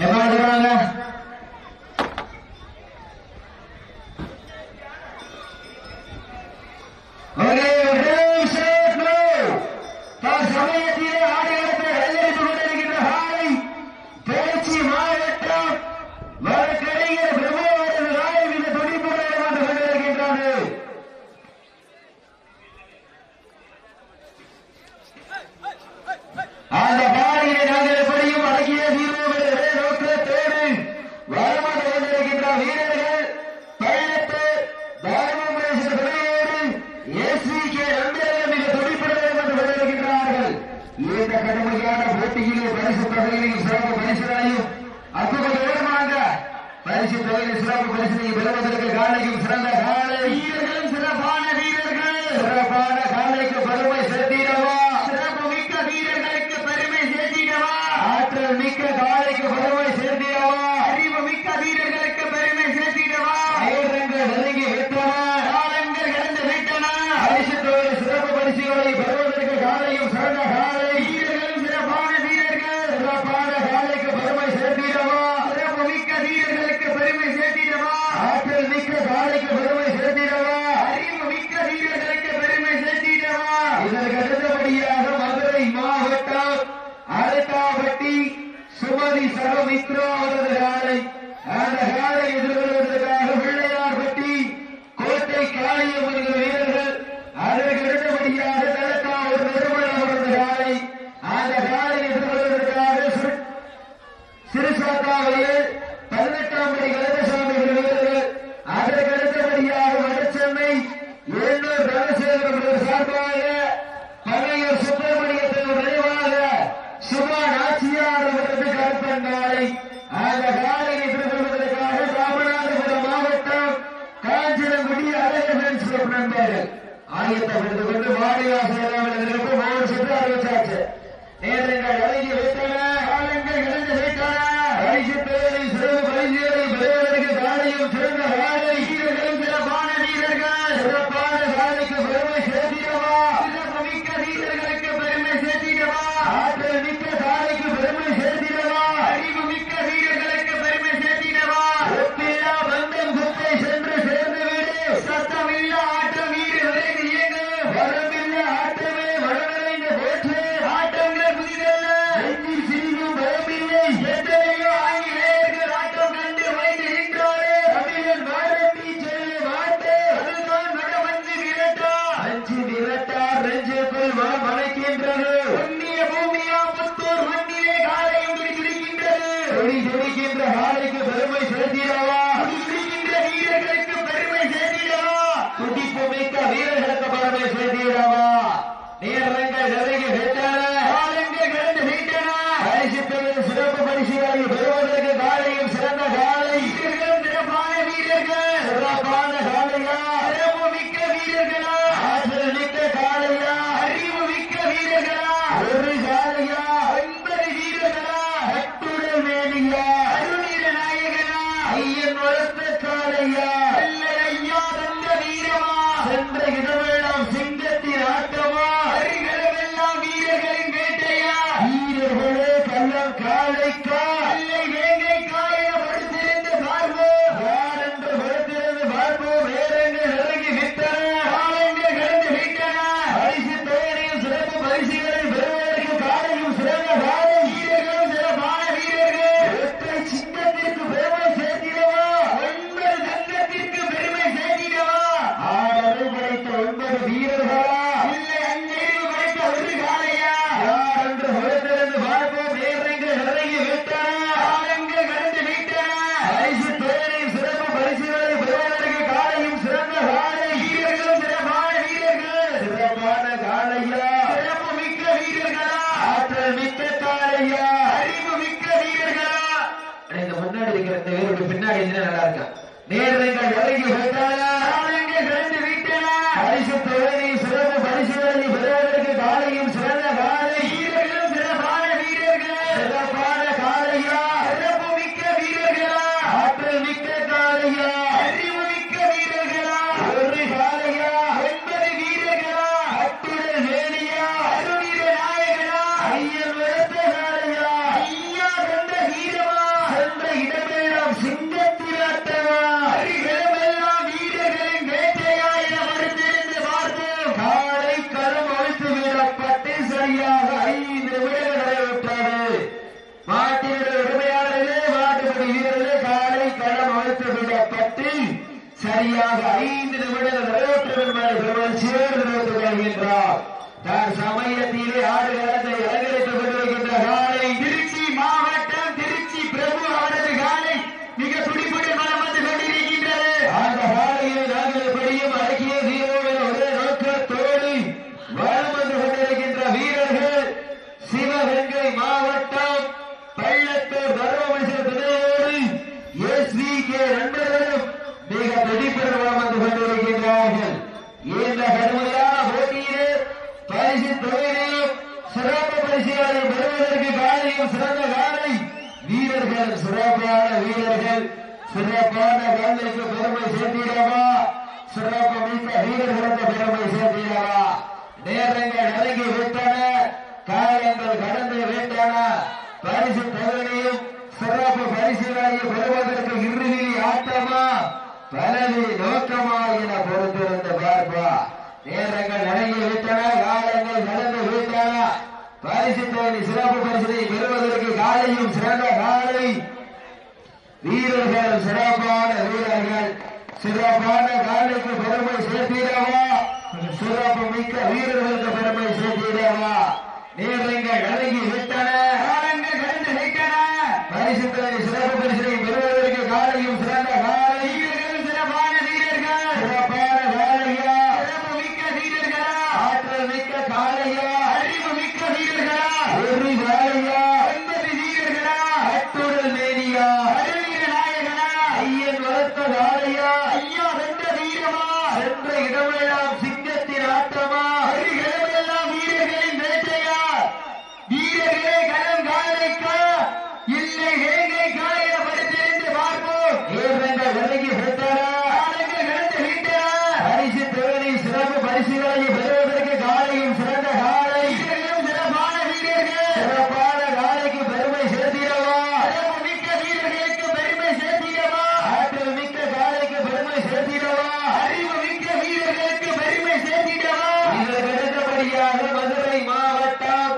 ఎవరు இந்த கடுமையான போட்டியிலே பரிசு தொகையிலையும் சிறப்பு பரிசுகளையும் அற்புதமாக பரிசு தொகையில் சிறப்பு பரிசினை பெறுவதற்கு காலையும் சிறந்த காலை. வீரர்களும் சிறப்பான வீரர்கள். சிறப்பான காலைக்கு பெருமை சேர்த்திடவா? சிறப்பு மிக்க வீரர்களுக்கு பெருமை சேர்த்திடவா? ஆற்றல் மிக்க காலைக்கு பெருமை சேர்த்திடவா? அறிவு மிக்க வீரர்கள் Pedro, Pedro, Pedro, Pedro, Pedro, Pedro, Pedro, மிக்க வீரர்களுக்கு பரமேஸ்வரி தீரவா நீர் they go. அழகிய எப்படியும் அடக்கிய தீரோவின் ஒரே நோக்கத்தோடு வலம் வந்து கொண்டிருக்கின்ற வீரர்கள் சிவகங்கை மாவட்டம் பள்ளத்தூர் தர்மபுரி துணையோடு எஸ் வி கே நண்பர்களும் மிக துடிப்புடன் வளம் வந்து கொண்டிருக்கின்றார்கள். இந்த கடுமையான போட்டியிலே பரிசு தொகையிலும் சிறப்பு பரிசுகளை பெறுவதற்கு காலையும் சிறந்த காலை வீரர்கள் சிறப்பான வீரர்கள் சிறப்பான காலைக்கு பெருமை சேர்த்திடவா? மிக்க வீரர்களுக்கு பெருமை சேர்த்திடவா நேரங்கள் நெருங்கி விட்டன காலங்கள் கடந்து விட்டன. பரிசு தொகையினையும் சிறப்பு பரிசுகளையும் பெறுவதற்கு இறுதி ஆட்டமா? பலவி நோக்கமா என பொறுத்திருந்து பார்ப்பா. நேரங்கள் நெருங்கி விட்டன காலங்கள் கடந்து விட்டன. பரிசு தொகை சிறப்பு பரிசினை பெறுவதற்கு காலையும் சிறந்த காலை. வீரர்கள் சிறப்பான வீரர்கள். சிறப்பான காலைக்கு பெருமை சேர்த்திடவா? சிறப்பு மிக்க வீரர்களுக்கு பெருமை சேர்த்திடவா? நேரங்கள் நெருங்கி விட்டன. கடந்து விட்டன. பரிசு தொகை சிறப்பு பரிசினை பெறுவதற்கு காலையும் சிறந்த காலை வீரர்கள் சிறப்பான வீரர்கள் சிறப்பான காலையா சிறப்பு மிக்க வீரர்களா ஆற்றல் மிக்க காலையா அறிவு மிக்க வீரர்களா ஒரு காலையா ஒன்பது வீரர்களா அட்டுடல் மேனியா அருவீர நாயகனா ஐயன் வளர்த்த காலையா ஐயா வென்ற வீரமா சென்ற இடமெல்லாம் சிங்கத்தின் ஆட்டமா அருகிலமெல்லாம் வீரர்களின் வேட்டையா வீரர்களே களம் காலைக்கா இல்லை வேங்கைக்கா என படுத்திருந்து பார்ப்போம் நேரங்கள் விலகி விட்டன காலங்கள் கடந்து விட்டன பரிசு தேவை சிறப்பு பரிசுகளை பெறுவதற்கு காலையும் சிறந்த காலை வீரர்களும் சிறப்பான வீரர்கள் சிறப்பான காலைக்கு பெருமை சேர்த்திடவா சிறப்பு மிக்க வீரர்களுக்கு பெருமை சேர்த்திடவா ஆற்றல் மிக்க காலைக்கு பெருமை சேர்த்திடவா அறிவு மிக்க வீரர்களுக்கு பெருமை சேர்த்திடவா இதற்கு அடுத்தபடியாக மதுரை மாவட்டம்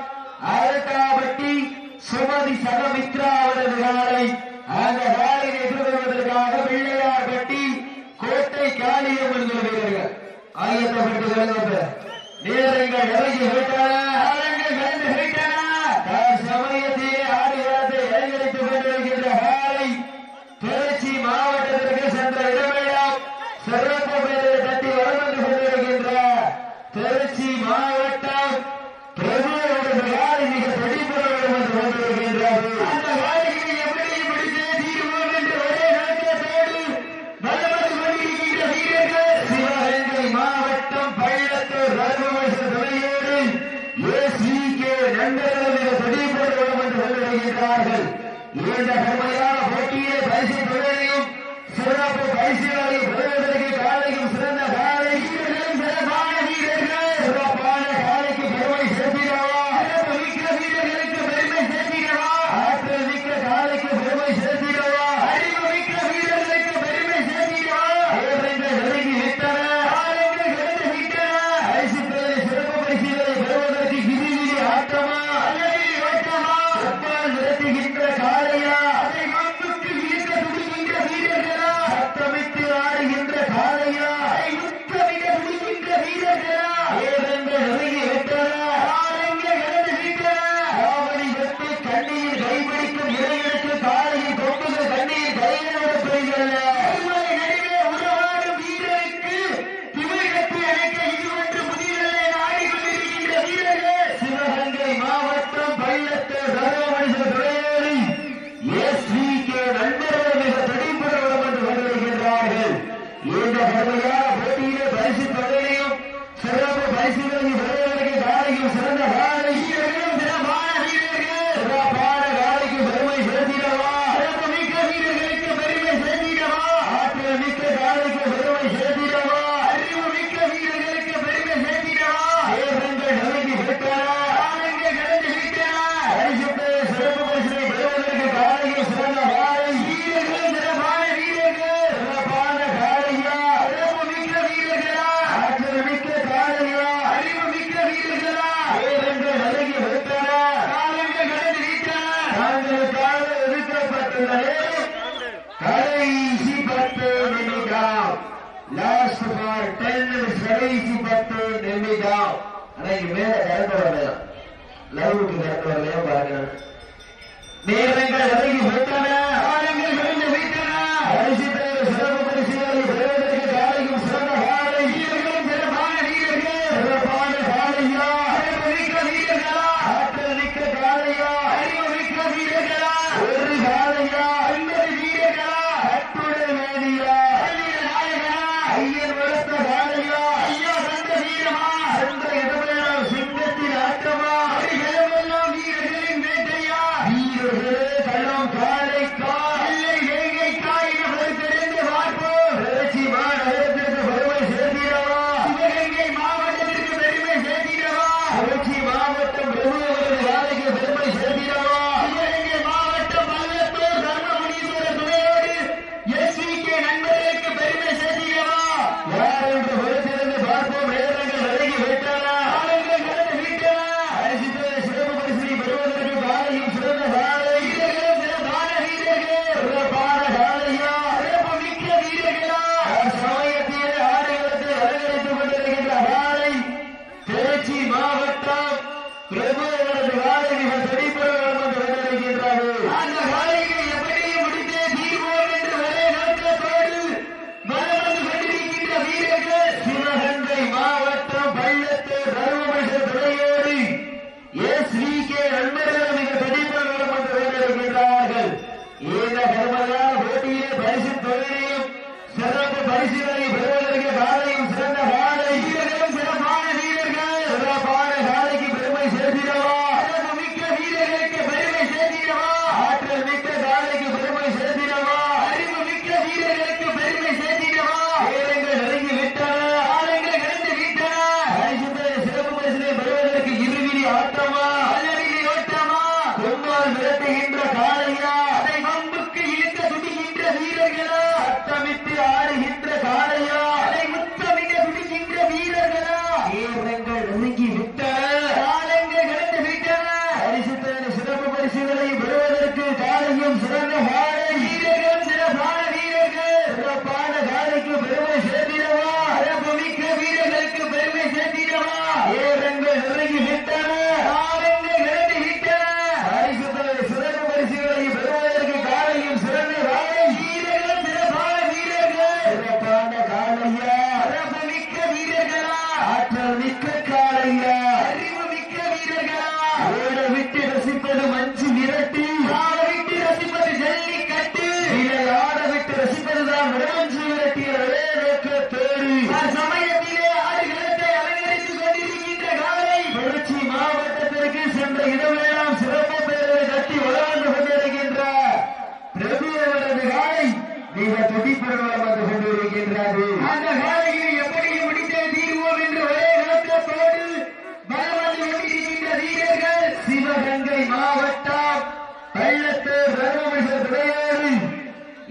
அரட்டாபட்டி சுமதி சகமித்ரா அவரது காலை அந்த காலையை எதிர்கொள்வதற்காக பிள்ளையார்பட்டி கோட்டை காளியம்மன் வீரர்கள் ஆயத்தப்பட்டு வருகிறது நேரங்கள் இறங்கி விட்டன காலங்கள் கடந்து விட்டன தார் சமயத்திலே ஆடுகளத்தை அலங்கரித்துக் கொண்டிருக்கின்ற காலை திருச்சி மாவட்டத்திற்கு சென்ற இடமெல்லாம் சிறப்பு பெயரை தட்டி வளம் வந்து கொண்டிருக்கின்ற திருச்சி மாவட்ட பிரபுவோட காலை மிக துடிப்புடன் வந்து கொண்டிருக்கின்றது அந்த காலையை எப்படி பிடித்தே தீர்வோம் என்று ஒரே நோக்கத்தோடு வல்லமது வீரர்கள்? சிவகங்கை மாவட்டம் பள்ளத்தூர் துணையோடு நண்பர்கள் மிக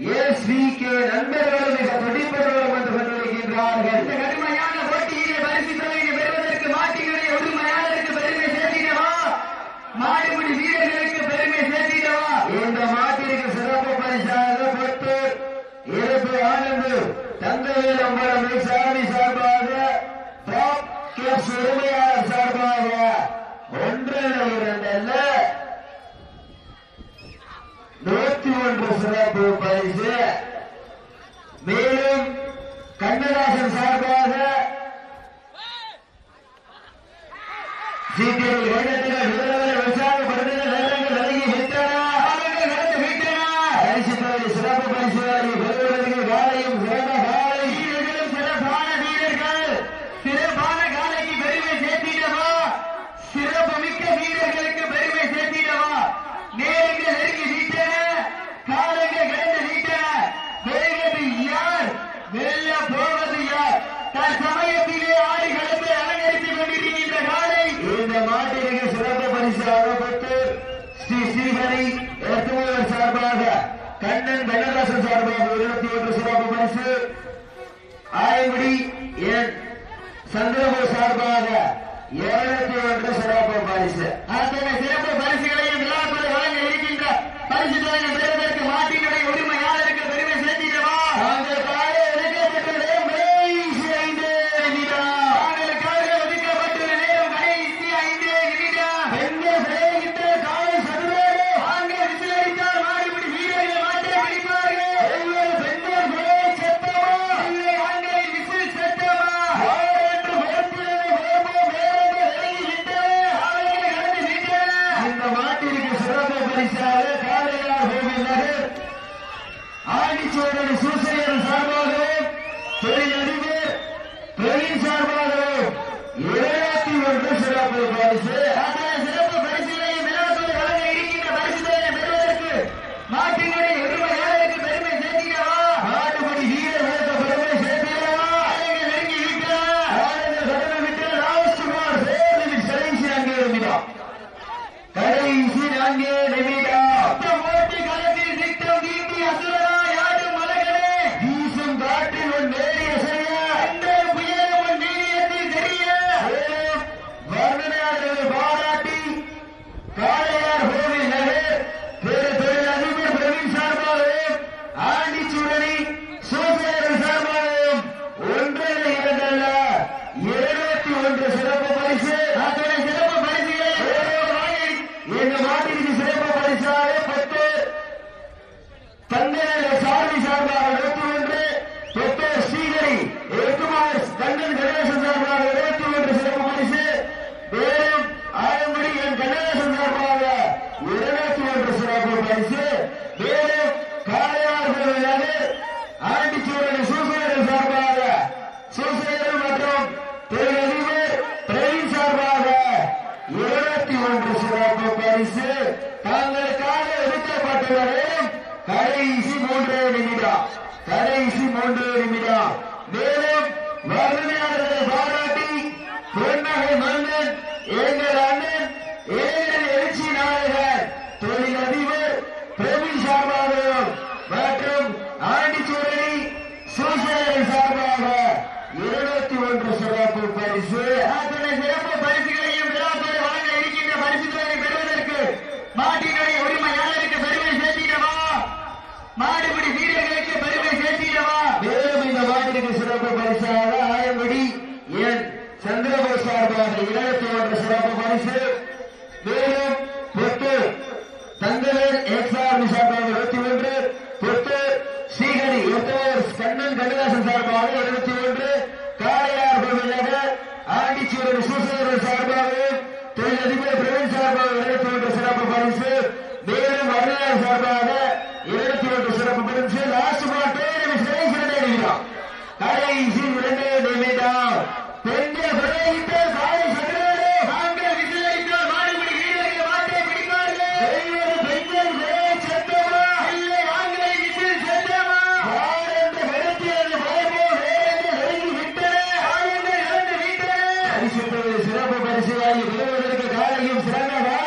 எஸ் வி கே நண்பர்களும் மிக துடிப்பவர்களும் வந்து கொண்டிருக்கின்றார்கள் இந்த கடுமையான போட்டியிலே பரிசு தொகையை பெறுவதற்கு மாட்டினுடைய உரிமையாளருக்கு பெருமை சேர்த்திடவா? மாடுபிடி வீரர்களுக்கு பெருமை சேர்த்திடவா? இந்த மாட்டிற்கு சிறப்பு பரிசாக பத்து இருப்பு ஆனந்து தங்கவேல் அம்பலம் சாமி சார்பாக டாப் கிளப்ஸ் உரிமையாளர் மேலும் கண்ணதாசன் சார்பாக ஜிபிஎல் வருடத்தினர் ஸ்ரீ ஸ்ரீஹரி எர்த்துமூலர் சார்பாக கண்ணன் வெங்கடாசன் சார்பாக இருபத்தி ஒன்று சிறப்பு பரிசு. ஆயங்குடி என் சந்திரபு சார்பாக இருநூத்தி ஒன்று சிறப்பு பரிசு. அத்தனை சிறப்பு பரிசுகளையும் விழாக்களை வழங்க இருக்கின்ற பரிசு தொகையை பெறுவதற்கு மாட்டினுடைய Hari Sri Rangi Devita. Kannan Kannadasan சார்பாக எழுபத்தி ஒன்று காளையார் கோவிலாக ஆண்டிச்சூரன் சூசேரன் சார்பாக தொழிலதிபர் பிரவீன் சார்பாக எழுபத்தி ஒன்று சிறப்பு பரிசு மேலும் அருணையார் சார்பாக எழுபத்தி ஒன்று சிறப்பு பரிசு லாஸ்ட் மாட்டே நம்ம சிறை சிறந்த காலை சீ இரண்டே நிலைதான் போராடி காரியம் சிறந்த